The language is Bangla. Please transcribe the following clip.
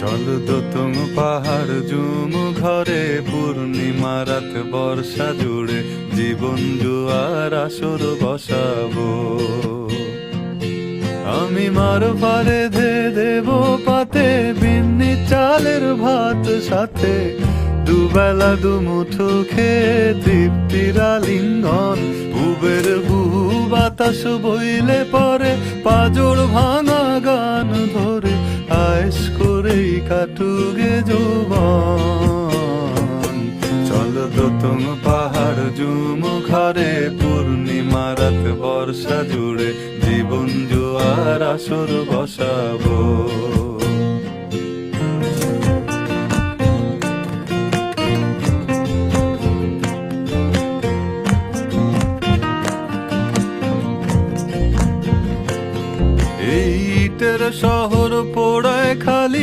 চল দোতম পাহাড় জুম ঘরে, পূর্ণিমা রাত বর্ষা জুড়ে জীবন জুয়ার আসর বসাবো। আমি মার পারে ধে দেব পাতে, বিন্নি চালের ভাত সাথে। দুবেলা দুমুঠো খেয়ে তৃপ্তির আলিঙ্গন, উবের বহু বাতাস বইলে পরে করেই কাটুগে যৌবন। চল দোতম পাহাড় জুম ঘরে, পূর্ণিমা বর্ষা জুড়ে জীবন জোয়ার আসর বসাবো। শহর পোড়া